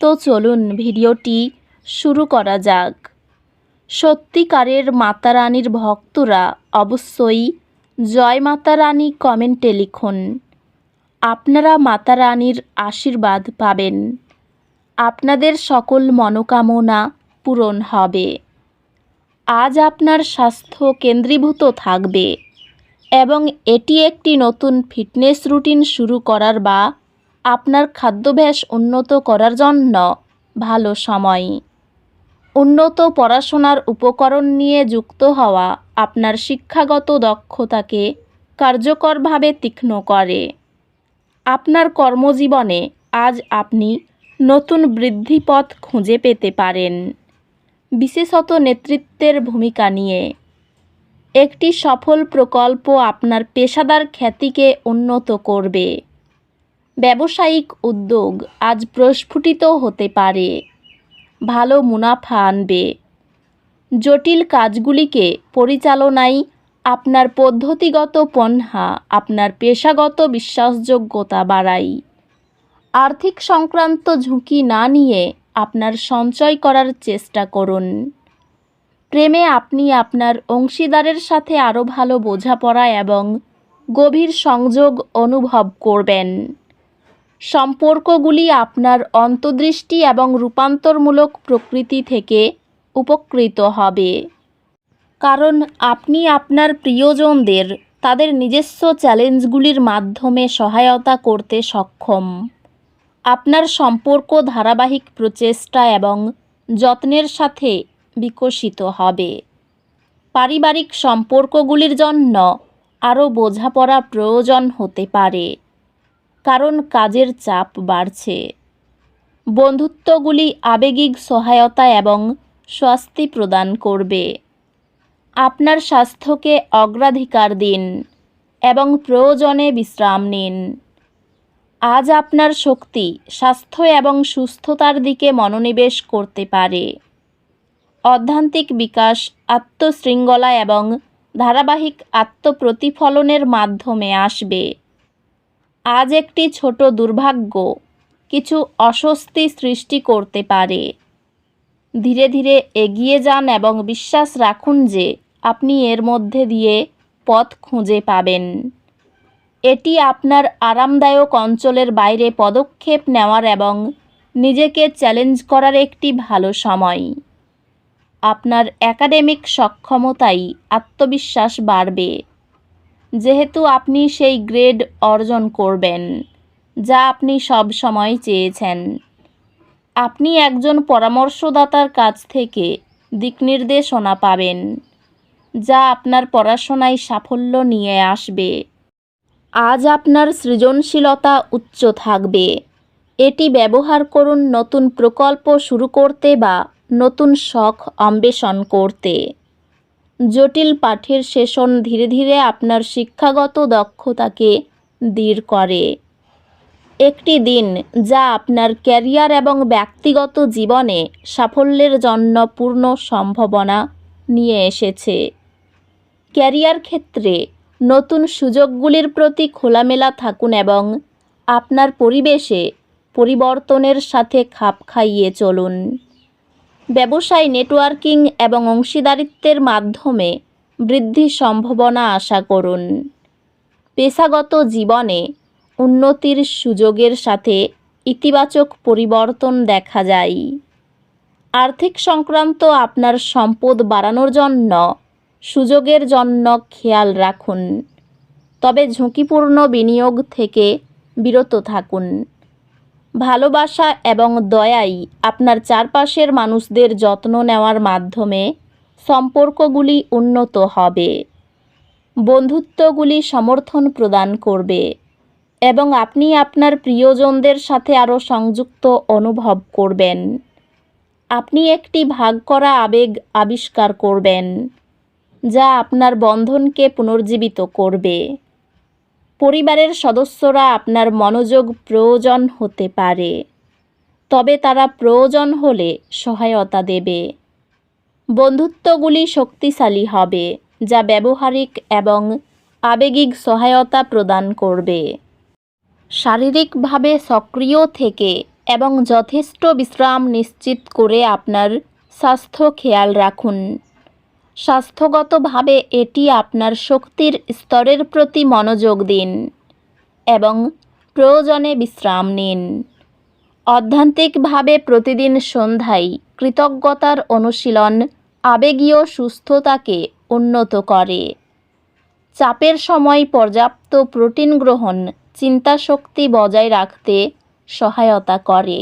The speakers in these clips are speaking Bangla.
তো চলুন ভিডিওটি শুরু করা যাক। সত্যিকারের মাতা রানীর ভক্তরা অবশ্যই জয় মাতা রানী কমেন্টে লিখুন। আপনারা মাতা রানীর আশীর্বাদ পাবেন। আপনাদের সকল মনোকামনা পূরণ হবে। আজ আপনার স্বাস্থ্য কেন্দ্রীভূত থাকবে এবং এটি একটি নতুন ফিটনেস রুটিন শুরু করার বা আপনার খাদ্যাভ্যাস উন্নত করার জন্য ভালো সময়। উন্নত পড়াশোনার উপকরণ নিয়ে যুক্ত হওয়া আপনার শিক্ষাগত দক্ষতাকে কার্যকরভাবে তীক্ষ্ণ করে। আপনার কর্মজীবনে আজ আপনি নতুন বৃদ্ধিপথ খুঁজে পেতে পারেন। বিশেষত নেতৃত্বের ভূমিকা নিয়ে। একটি সফল প্রকল্প আপনার পেশাদার খ্যাতিকে উন্নত করবে। ব্যবসায়িক উদ্যোগ আজ প্রস্ফুটিত হতে পারে। ভালো মুনাফা আনবে। জটিল কাজগুলিকে পরিচালনায় আপনার পদ্ধতিগত পন্হা, আপনার পেশাগত বিশ্বাসযোগ্যতা বাড়ায় আর্থিক সংক্রান্ত ঝুঁকি না নিয়ে আপনার সঞ্চয় করার চেষ্টা করুন। প্রেমে আপনি আপনার অংশীদারের সাথে আরও ভালো বোঝাপড়া এবং গভীর সংযোগ অনুভব করবেন। সম্পর্কগুলি আপনার অন্তর্দৃষ্টি এবং রূপান্তরমূলক প্রকৃতি থেকে উপকৃত হবে। কারণ আপনি আপনার প্রিয়জনদের, তাদের নিজস্ব চ্যালেঞ্জগুলির মাধ্যমে সহায়তা করতে সক্ষম। আপনার সম্পর্ক ধারাবাহিক প্রচেষ্টা এবং যত্নের সাথে বিকশিত হবে। পারিবারিক সম্পর্কগুলির জন্য আরও বোঝাপড়া প্রয়োজন হতে পারে। কারণ কাজের চাপ বাড়ছে। বন্ধুত্বগুলি আবেগিক সহায়তা এবং স্বস্তি প্রদান করবে। আপনার স্বাস্থ্যকে অগ্রাধিকার দিন এবং প্রয়োজনে বিশ্রাম নিন। আজ আপনার শক্তি, স্বাস্থ্য এবং সুস্থতার দিকে মনোনিবেশ করতে পারে। অধ্যান্তিক বিকাশ, আত্মশৃঙ্খলা এবং ধারাবাহিক আত্মপ্রতিফলনের মাধ্যমে আসবে। আজ একটি ছোট দুর্ভাগ্য, কিছু অস্বস্তি সৃষ্টি করতে পারে। ধীরে ধীরে এগিয়ে যান এবং বিশ্বাস রাখুন যে আপনি এর মধ্যে দিয়ে পথ খুঁজে পাবেন। এটি আপনার আরামদায়ক অঞ্চলের বাইরে পদক্ষেপ নেওয়ার এবং নিজেকে চ্যালেঞ্জ করার একটি ভালো সময়। আপনার একাডেমিক সক্ষমতাই আত্মবিশ্বাস বাড়বে। যেহেতু আপনি সেই গ্রেড অর্জন করবেন, যা আপনি সব সময় চেয়েছেন। আপনি একজন পরামর্শদাতার কাছ থেকে দিকনির্দেশনা পাবেন, যা আপনার পড়াশোনায় সাফল্য নিয়ে আসবে। আজ আপনার সৃজনশীলতা উচ্চ থাকবে। এটি ব্যবহার করুন নতুন প্রকল্প শুরু করতে বা নতুন শখ অন্বেষণ করতে। জটিল পাঠের সেশন ধীরে ধীরে আপনার শিক্ষাগত দক্ষতাকে দৃঢ় করে। একটি দিন যা আপনার ক্যারিয়ার এবং ব্যক্তিগত জীবনে সাফল্যের জন্য পূর্ণ সম্ভাবনা নিয়ে এসেছে। ক্যারিয়ার ক্ষেত্রে নতুন সুযোগগুলির প্রতি খোলামেলা থাকুন এবং আপনার পরিবেশে পরিবর্তনের সাথে খাপ খাইয়ে চলুন। ব্যবসায় নেটওয়ার্কিং এবং অংশীদারিত্বের মাধ্যমে বৃদ্ধির সম্ভাবনা আশা করুন। পেশাগত জীবনে উন্নতির সুযোগের সাথে ইতিবাচক পরিবর্তন দেখা যায়। আর্থিক সংক্রান্ত আপনার সম্পদ বাড়ানোর জন্য সুযোগের জন্য খেয়াল রাখুন। তবে ঝুঁকিপূর্ণ বিনিয়োগ থেকে বিরত থাকুন। ভালোবাসা এবং দয়াই আপনার চারপাশের মানুষদের যত্ন নেওয়ার মাধ্যমে সম্পর্কগুলি উন্নত হবে। বন্ধুত্বগুলি সমর্থন প্রদান করবে এবং আপনি আপনার প্রিয়জনদের সাথে আরও সংযুক্ত অনুভব করবেন। আপনি একটি ভাগ করা আবেগ আবিষ্কার করবেন, যা আপনার বন্ধনকে পুনর্জীবিত করবে। পরিবারের সদস্যরা আপনার মনোযোগ প্রয়োজন হতে পারে। তবে তারা প্রয়োজন হলে সহায়তা দেবে। বন্ধুত্বগুলি শক্তিশালী হবে, যা ব্যবহারিক এবং আবেগিক সহায়তা প্রদান করবে। শারীরিকভাবে সক্রিয় থেকে এবং যথেষ্ট বিশ্রাম নিশ্চিত করে আপনার স্বাস্থ্য খেয়াল রাখুন। স্বাস্থ্যগতভাবে এটি আপনার শক্তির স্তরের প্রতি মনোযোগ দিন এবং প্রয়োজনে বিশ্রাম নিন। অধ্যান্তিকভাবে প্রতিদিন সন্ধ্যায় কৃতজ্ঞতার অনুশীলন আবেগীয় সুস্থতাকে উন্নত করে। চাপের সময় পর্যাপ্ত প্রোটিন গ্রহণ চিন্তাশক্তি বজায় রাখতে সহায়তা করে।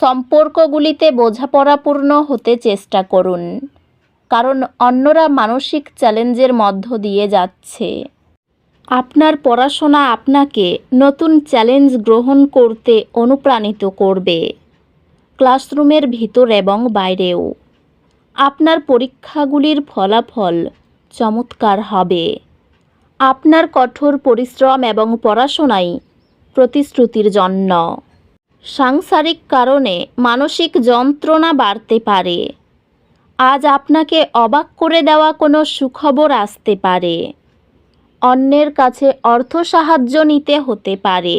সম্পর্কগুলিতে বোঝাপড়াপূর্ণ হতে চেষ্টা করুন। কারণ অন্যরা মানসিক চ্যালেঞ্জের মধ্য দিয়ে যাচ্ছে। আপনার পড়াশোনা আপনাকে নতুন চ্যালেঞ্জ গ্রহণ করতে অনুপ্রাণিত করবে। ক্লাসরুমের ভিতর এবং বাইরেও। আপনার পরীক্ষাগুলির ফলাফল চমৎকার হবে। আপনার কঠোর পরিশ্রম এবং পড়াশোনাই প্রতিশ্রুতির জন্য। সাংসারিক কারণে মানসিক যন্ত্রণা বাড়তে পারে। আজ আপনাকে অবাক করে দেওয়া কোনো সুখবর আসতে পারে। অন্যের কাছে অর্থ সাহায্য নিতে হতে পারে।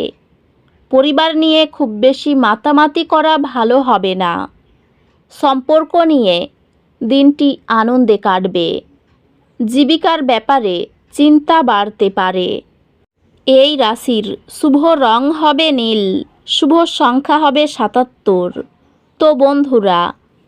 পরিবার নিয়ে খুব বেশি মাতামাতি করা ভালো হবে না। সম্পর্ক নিয়ে দিনটি আনন্দে কাটবে। জীবিকার ব্যাপারে চিন্তা বাড়তে পারে। এই রাশির শুভ রং হবে নীল, শুভ সংখ্যা হবে সাতাত্তর। তো বন্ধুরা